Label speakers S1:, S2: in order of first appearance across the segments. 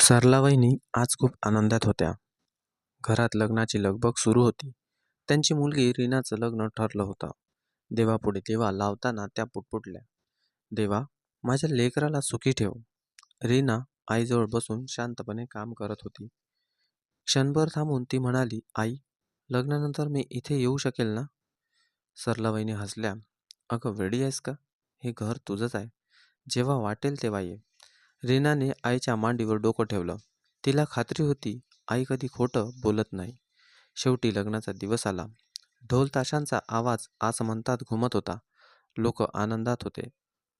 S1: सरला वहिनी आज खूप आनंदात होत्या. घरात लग्नाची लगबग सुरू होती. त्यांची मुलगी रीनाचं लग्न ठरलं होतं. देवापुढे देवा लावताना त्या पुटपुटल्या. देवा, माझ्या लेकराला सुखी ठेव. रीना आईजवळ बसून शांतपणे काम करत होती. क्षणभर थांबून ती म्हणाली, आई, लग्नानंतर मी इथे येऊ शकेल ना? सरला वहिनी हसल्या. अगं वेडी आहेस का? हे घर तुझंच आहे. जेव्हा वाटेल तेव्हा ये. रीनाने आईच्या मांडीवर डोकं ठेवलं. तिला खात्री होती आई कधी खोटं बोलत नाही. शेवटी लग्नाचा दिवस आला. ढोल ताशांचा आवाज आसमंतात घुमत होता. लोक आनंदात होते.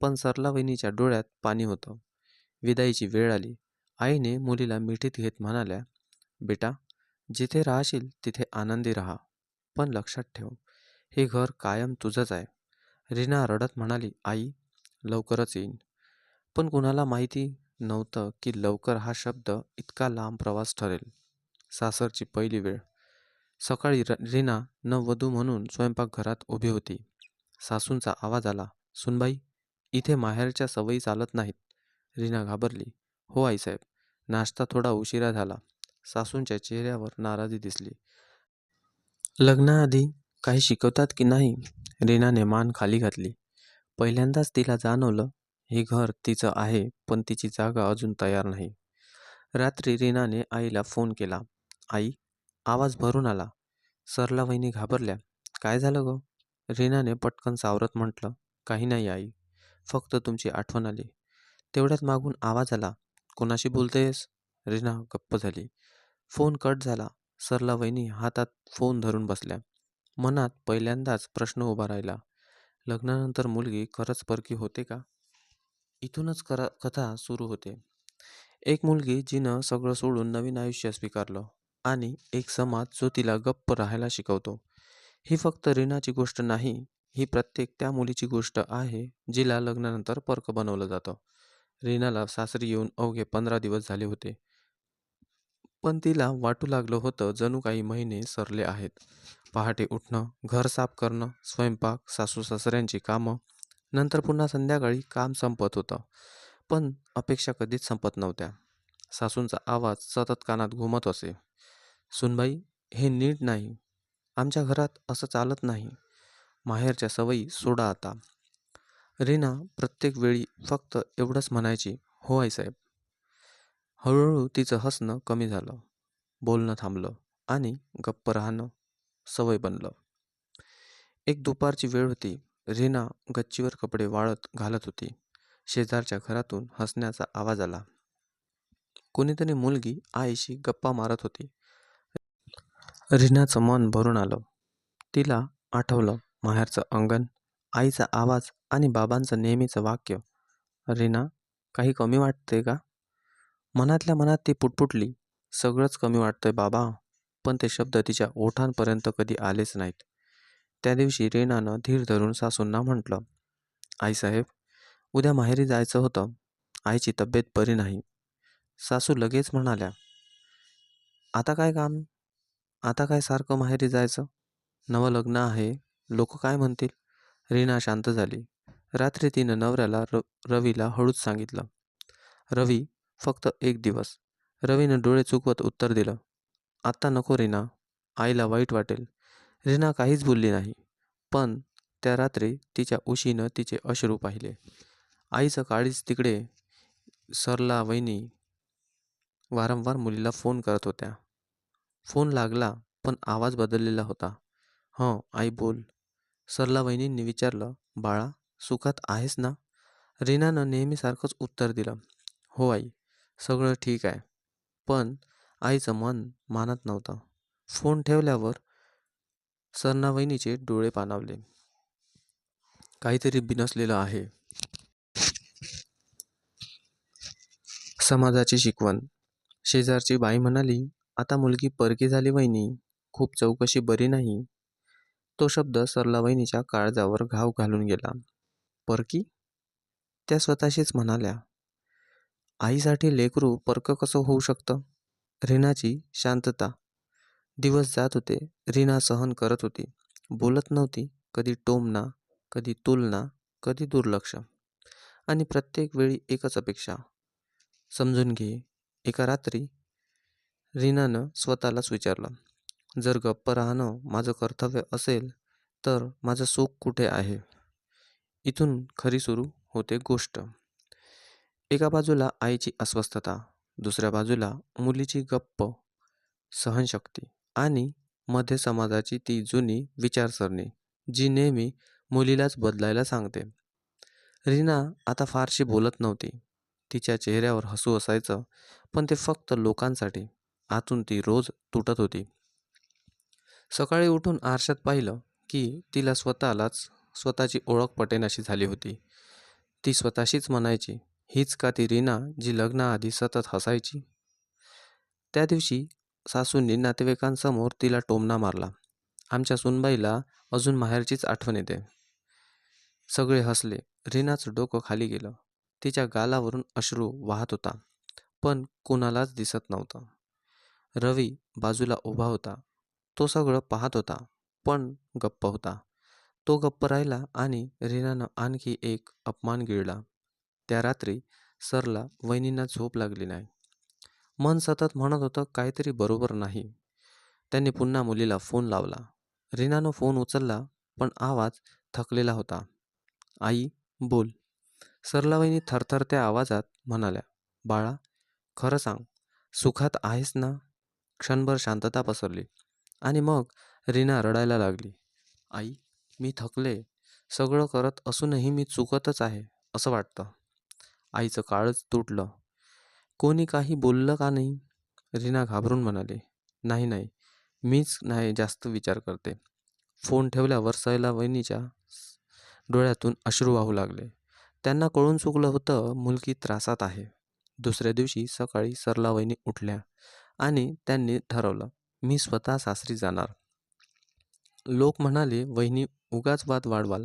S1: पण सरला वहिनीच्या डोळ्यात पाणी होतं. विदाईची वेळ आली. आईने मुलीला मिठीत घेत म्हणाल्या, बेटा, जिथे राहशील तिथे आनंदी राहा. पण लक्षात ठेव, हे घर कायम तुझंच आहे. रीना रडत म्हणाली, आई, लवकरच येईन. पण कुणाला माहिती नव्हतं की लवकर हा शब्द इतका लांब प्रवास ठरेल. सासरची पहिली वेळ. सकाळी र रीना नववधू म्हणून स्वयंपाकघरात उभी होती. सासूंचा आवाज आला, सुनबाई, इथे माहेरच्या सवयी चालत नाहीत. रीना घाबरली. हो आईसाहेब. नाश्ता थोडा उशिरा झाला. सासूंच्या चेहऱ्यावर नाराजी दिसली. लग्नाआधी काही शिकवतात की नाही? रीनाने मान खाली घातली. पहिल्यांदाच तिला जाणवलं हे घर तिचं आहे पण तिची जागा अजून तयार नाही. रात्री रीनाने आईला फोन केला. आई, आवाज भरून आला. सरला वहिनी घाबरल्या. काय झालं गं? रीनाने पटकन सावरत म्हटलं, काही नाही आई. फक्त तुमची आठवण आली. तेवढ्यात मागून आवाज आला, कोणाशी बोलतेस रीना गप्प झाली. फोन कट झाला. सरला वहिनी हातात फोन धरून बसल्या. मनात पहिल्यांदाच प्रश्न उभा राहिला. लग्नानंतर मुलगी खरंच परकी होते का? इथूनच करा कथा सुरू होते. एक मुलगी जिनं सगळं सोडून नवीन आयुष्य स्वीकारलं आणि एक समाज जो तिला गप्प राहायला शिकवतो. ही फक्त रीणाची गोष्ट नाही, ही प्रत्येक त्या मुलीची गोष्ट आहे जिला लग्नानंतर पर्क बनवलं जातं. रीणाला सासरी येऊन अवघे पंधरा दिवस झाले होते. पण तिला वाटू लागलं होतं जणू काही महिने सरले आहेत. पहाटे उठणं, घर साफ करणं, स्वयंपाक, सासू-सासऱ्यांची कामं, नंतर पुन्हा संध्याकाळी काम संपत होतं. पण अपेक्षा कधीच संपत नव्हत्या. सासूंचा आवाज सतत कानात घुमत असे, सुनबाई, हे नीट नाही. आमच्या घरात असं चालत नाही. माहेरच्या सवयी सोडा आता. रीना प्रत्येक वेळी फक्त एवढंच म्हणायची, हो आईसाहेब. हळूहळू तिचं हसणं कमी झालं. बोलणं थांबलं आणि गप्प राहणं सवय बनलं. एक दुपारची वेळ होती. रीना गच्चीवर कपडे वाळत घालत होती. शेजारच्या घरातून हसण्याचा आवाज आला. कोणीतरी मुलगी आईशी गप्पा मारत होती. रीनाचं मन भरून आलं. तिला आठवलं माहेरचं अंगण, आईचा आवाज आणि बाबांचं नेहमीचं वाक्य, रीना, काही कमी वाटते का? मनातल्या मनात ती पुटपुटली, सगळंच कमी वाटतंय बाबा. पण ते शब्द तिच्या ओठांपर्यंत कधी आलेच नाहीत. त्या दिवशी रेनानं धीर धरून सासूंना म्हटलं, आईसाहेब, उद्या माहेरी जायचं होतं. आईची तब्येत बरी नाही. सासू लगेच म्हणाल्या, आता काय काम? आता काय सारखं माहेरी जायचं? नवं लग्न आहे, लोक काय म्हणतील? रीना शांत झाली. रात्री तिनं नवऱ्याला र रवीला हळूच सांगितलं. रवी, फक्त एक दिवस. रवीनं डोळे चुकवत उत्तर दिलं, आत्ता नको रीना, आईला वाईट वाटेल. रीना काहीच बोलली नाही. पण त्या रात्री तिच्या उशीनं तिचे अश्रू पाहिले. आईचं काळीच तिकडे सरला वहिनी वारंवार मुलीला फोन करत होत्या. फोन लागला पण आवाज बदललेला होता. हं, आई बोल. सरला वहिनींनी विचारलं, बाळा, सुखात आहेस ना? रीनानं नेहमीसारखंच उत्तर दिलं, हो आई, सगळं ठीक आहे. पण आईचं मन मानत नव्हतं. फोन ठेवल्यावर सरना वहिनीचे डोळे पाणावले. काहीतरी बिनसलेलं आहे. समाजाची शिकवण. शेजारची बाई म्हणाली, आता मुलगी परकी झाली वहिनी, खूप चौकशी बरी नाही. तो शब्द सरला वहिनीच्या काळजावर घाव घालून गेला. परकी? त्या स्वतःशीच म्हणाल्या. आईसाठी लेकरू परक कसं होऊ शकतं? रीनाची शांतता. दिवस जात होते. रीना सहन करत होती. बोलत नव्हती. कधी टोमना कधी तुलना, कधी दुर्लक्ष. आणि प्रत्येक वेळी एकच अपेक्षा, समजून घे एका रात्री रीनानं स्वतःलाच विचारलं जर गप्प राहणं माझं कर्तव्य असेल तर माझं सुख कुठे आहे इथून खरी सुरू होते गोष्ट एका बाजूला आईची अस्वस्थता दुसऱ्या बाजूला मुलीची गप्प सहनशक्ती आणि मध्य समाजाची ती जुनी विचारसरणी जी नेहमी मुलीलाच बदलायला सांगते. रीना आता फारशी बोलत नव्हती. तिच्या चेहऱ्यावर हसू असायचं पण ते फक्त लोकांसाठी आतून ती रोज तुटत होती. सकाळी उठून आरशात पाहिलं की तिला स्वतःलाच स्वतःची ओळख पटेनाशी झाली होती. ती स्वतःशीच म्हणायची हीच का ती रीना जी लग्नाआधी सतत हसायची? त्या दिवशी सासूंनी नातेवाईकांसमोर तिला टोमणा मारला. आमच्या सुनबाईला अजून माहेरचीच आठवण येते. सगळे हसले. रीनाचं डोकं खाली गेलं. तिच्या गालावरून अश्रू वाहत होता. पण कुणालाच दिसत नव्हतं. रवी बाजूला उभा होता. तो सगळं पाहत होता पण गप्प होता. तो गप्प राहिला आणि रीनानं आणखी एक अपमान गिळला. त्या रात्री सरला वहिनींना झोप लागली नाही. मन सतत म्हणत होतं काहीतरी बरोबर नाही. त्यांनी पुन्हा मुलीला फोन लावला. रीनानं फोन उचलला पण आवाज थकलेला होता. आई बोल. सरलाबाईंनी थरथरत्या आवाजात म्हणाल्या बाळा खरं सांग सुखात आहेस ना? क्षणभर शांतता पसरली आणि मग रीना रडायला लागली. आई मी थकले. सगळं करत असूनही मी चुकतच आहे असं वाटतं. आईचं काळच तुटलं. कोणी काही बोललं का नाही? रीना घाबरून म्हणाली नाही नाही मीच नाही जास्त विचार करते. फोन ठेवल्यावर सैला वहिनीच्या डोळ्यातून अश्रू वाहू लागले. त्यांना कळून चुकलं होतं मुलगी त्रासात आहे. दुसऱ्या दिवशी सकाळी सरला वहिनी उठल्या आणि त्यांनी ठरवलं मी स्वतः सासरी जाणार. लोक म्हणाले वहिनी उगाच वाद वाढवाल.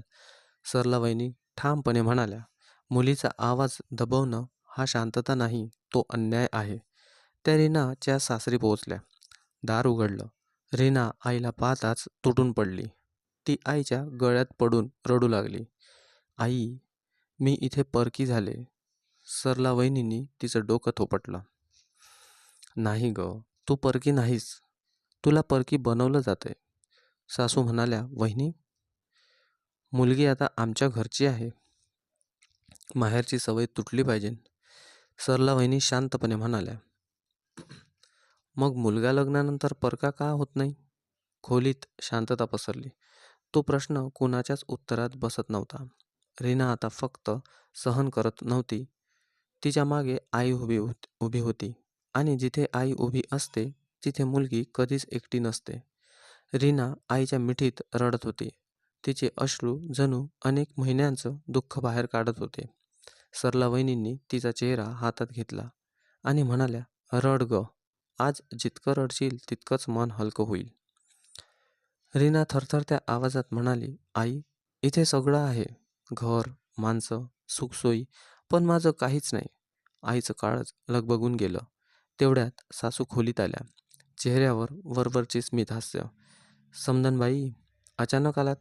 S1: सरला वहिनी ठामपणे म्हणाल्या मुलीचा आवाज दबवणं हा शांतता नाही. तो अन्याय आहे. त्या रीनाच्या सासरी पोहोचल्या. दार उघडलं. रीना आईला पाहताच तुटून पडली. ती आईच्या गळ्यात पडून रडू लागली. आई मी इथे परकी झाले. सरला वहिनींनी तिचं डोकं थोपटलं. नाही ग तू परकी नाहीस. तुला परकी बनवलं जाते सासू म्हणाल्या वहिनी मुलगी आता आमच्या घरची आहे. माहेरची सवय तुटली पाहिजे. सरला वहिनी शांतपणे म्हणाल्या मग मुलगा लग्नानंतर परका का होत नाही? खोलीत शांतता पसरली. तो प्रश्न कुणाच्याच उत्तरात बसत नव्हता. रीना आता फक्त सहन करत नव्हती. तिच्यामागे आई उभी होत उभी होती आणि जिथे आई उभी असते तिथे मुलगी कधीच एकटी नसते. रीना आईच्या मिठीत रडत होती. तिचे अश्रू जणू अनेक महिन्यांचं दुःख बाहेर काढत होते. सरला वहिनींनी तिचा चेहरा हातात घेतला आणि म्हणाल्या रड ग. आज जितकं रडशील तितकंच मन हलकं होईल. रीना थरथरत्या आवाजात म्हणाली आई इथे सगळं आहे. घर माणसं सुखसोयी पण माझं काहीच नाही. आईचं काळच लगबगून गेलं. तेवढ्यात सासू खोलीत आल्या. चेहऱ्यावर वरवरचे स्मित हास्य. समदनबाई अचानक आलात?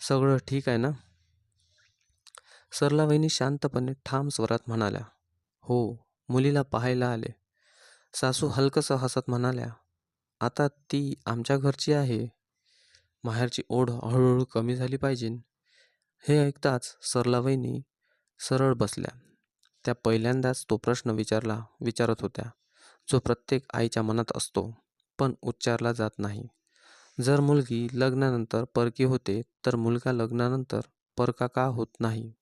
S1: सगळं ठीक आहे ना? सरला वहिनी शांतपणे ठाम स्वरात म्हणाल्या हो मुलीला पाहायला आले. सासू हलकसं हसत म्हणाल्या आता ती आमच्या घरची आहे. माहेरची ओढ हळूहळू कमी झाली पाहिजे. हे ऐकताच सरला वहिनी सरळ बसल्या. त्या पहिल्यांदाच तो प्रश्न विचारला विचारत होत्या जो प्रत्येक आईच्या मनात असतो पण उच्चारला जात नाही. जर मुलगी लग्नानंतर परकी होते तर मुलगा लग्नानंतर परका का होत नाही?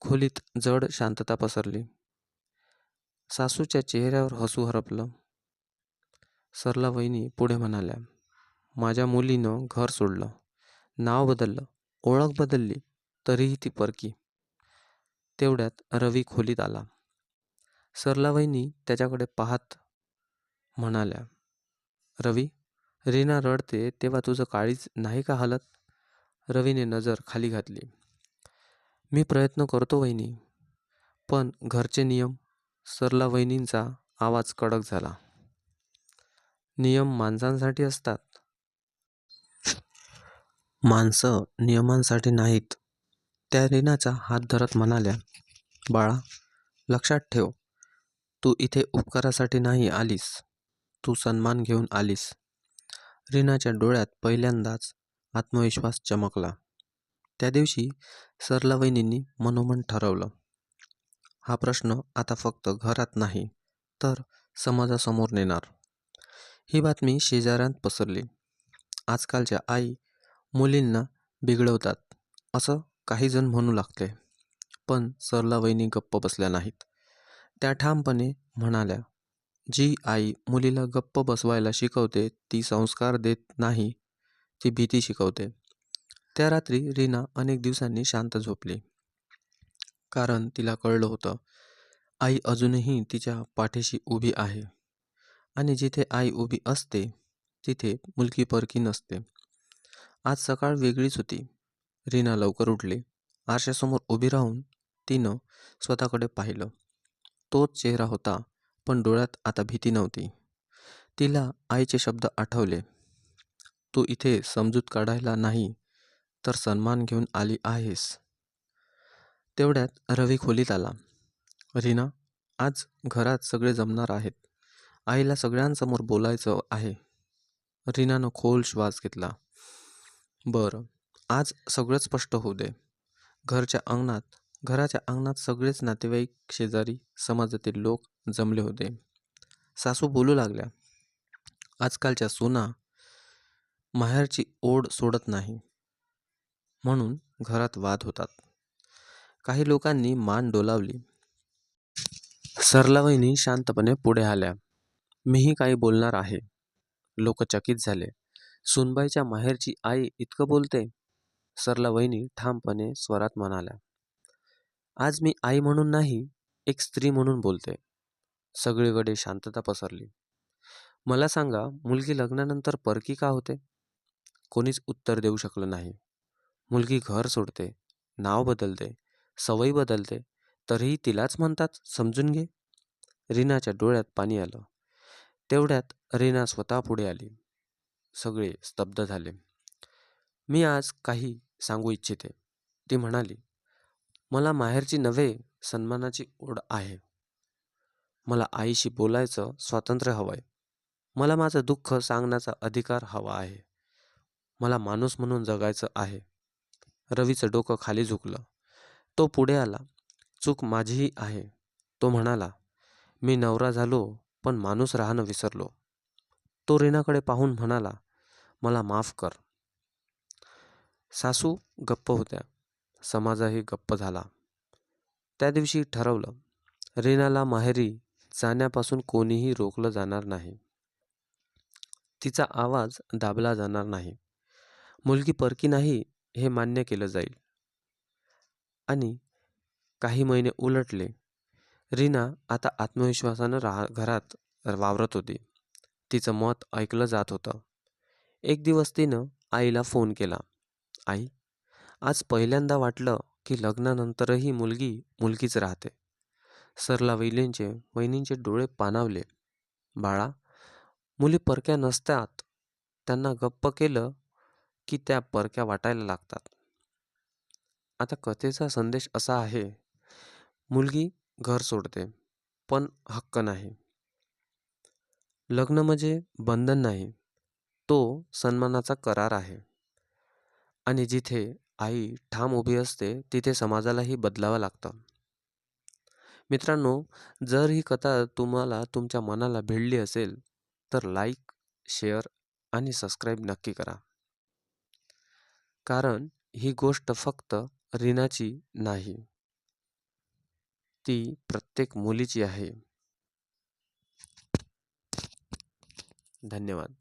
S1: खोलीत जड शांतता पसरली. सासूच्या चेहऱ्यावर हसू हरपलं. सरला वहिनी पुढे म्हणाल्या माझ्या मुलीनं घर सोडलं. नाव बदललं. ओळख बदलली तरीही ती परकी. तेवढ्यात रवी खोलीत आला. सरला वहिनी त्याच्याकडे पाहत म्हणाल्या रवी रीना रडते तेव्हा तुझं काळीच नाही का हलत? रवीने नजर खाली घातली. मी प्रयत्न करतो वहिनी. पण घरचे नियम सरला वहिनींचा आवाज कडक झाला. नियम माणसांसाठी असतात. माणसं नियमांसाठी नाहीत. त्या रीनाचा हात धरत म्हणाल्या बाळा लक्षात ठेव. तू इथे उपकारासाठी नाही आलीस. तू सन्मान घेऊन आलीस. रीनाच्या डोळ्यात पहिल्यांदाच आत्मविश्वास चमकला. त्या दिवशी सरला वहिनींनी मनोमन ठरवलं. हा प्रश्न आता फक्त घरात नाही तर समाजासमोर नेणार. ही बातमी शेजाऱ्यांत पसरली. आजकालच्या आई मुलींना बिघडवतात असं काही जण म्हणू लागले. पण सरला वहिनी गप्प बसल्या नाहीत. त्या ठामपणे म्हणाल्या जी आई मुलीला गप्प बसवायला शिकवते ती संस्कार देत नाही ती भीती शिकवते. त्या रात्री रीना अनेक दिवसांनी शांत झोपली. कारण तिला कळलं होतं आई अजूनही तिच्या पाठीशी उभी आहे. आणि जिथे आई उभी असते तिथे मुलगी परकी नसते. आज सकाळ वेगळीच होती. रीना लवकर उठली. आरशासमोर उभी राहून तिनं स्वतःकडे पाहिलं. तोच चेहरा होता पण डोळ्यात आता भीती नव्हती. तिला आईचे शब्द आठवले. तू इथे समजूत काढायला नाही तर सन्मान घेऊन आली आहेस. तेवढ्यात रवी खोलीत आला. रीना आज घरात सगळे जमणार आहेत. आईला सगळ्यांसमोर बोलायचं आहे. रीनानं खोल श्वास घेतला. बरं आज सगळं स्पष्ट होऊ दे. घरच्या अंगणात घराच्या अंगणात सगळेच नातेवाईक शेजारी समाजातील लोक जमले होते. सासू बोलू लागल्या. आजकालच्या सुना माहेरची ओढ सोडत नाही. म्हणून घरात वाद होतात. काही लोकांनी मान डोलावली. सरलावहिनी शांतपणे पुढे आल्या. मीही काही बोलणार आहे. लोक चकित झाले. सुनबाईच्या माहेरची आई इतकं बोलते? सरलावहिनी ठामपणे स्वरात म्हणाल्या. आज मी आई म्हणून नाही एक स्त्री म्हणून बोलते. सगळीकडे शांतता पसरली. मला सांगा मुलगी लग्नानंतर परकी का होते? कोणीच उत्तर देऊ शकलं नाही. मुलगी घर सोडते नाव बदलते सवयी बदलते तरीही तिलाच म्हणतात समजून घे. रीनाच्या डोळ्यात पाणी आलं. तेवढ्यात रीना स्वतः पुढे आली. सगळे स्तब्ध झाले. मी आज काही सांगू इच्छिते. ती म्हणाली मला माहेरची नव्हे सन्मानाची ओढ आहे. मला आईशी बोलायचं स्वातंत्र्य हवंय. मला माझं दुःख सांगण्याचा अधिकार हवा आहे. मला माणूस म्हणून जगायचं आहे. रवीचं डोकं खाली झुकलं. तो पुढे आला. चूक माझीही आहे. तो म्हणाला मी नवरा झालो पण माणूस राहणं विसरलो. तो रीनाकडे पाहून म्हणाला मला माफ कर. सासू गप्प होत्या. समाजही गप्प झाला. त्या दिवशी ठरवलं रीनाला माहेरी जाण्यापासून कोणीही रोखलं जाणार नाही. तिचा आवाज दाबला जाणार नाही. मुलगी परकी नाही हे मान्य केलं जाईल. आणि काही महिने उलटले रीना आता आत्मविश्वासानं राहा घरात वावरत होती. तिचं मत ऐकलं जात होतं. एक दिवस तिनं आईला फोन केला. आई आज पहिल्यांदा वाटलं की लग्नानंतरही मुलगी मुलगीच राहते. सरला वैलींचे वहिनींचे डोळे पानावले बाळा मुली परक्या नसतात. त्यांना गप्प केलं की त्या परक्या वाटायला लागतात. आता कथेचा संदेश असा आहे मुलगी घर सोडते पण हक्क नाही. लग्न म्हणजे बंधन नाही तो सन्मानाचा करार आहे. आणि जिथे आई ठाम उभी असते तिथे समाजालाही बदलावं लागतं. मित्रांनो जर ही कथा तुम्हाला तुमच्या मनाला भिडली असेल तर लाईक शेअर आणि सबस्क्राईब नक्की करा. कारण ही गोष्ट फक्त रीनाची नाही ती प्रत्येक मुलीची आहे. धन्यवाद.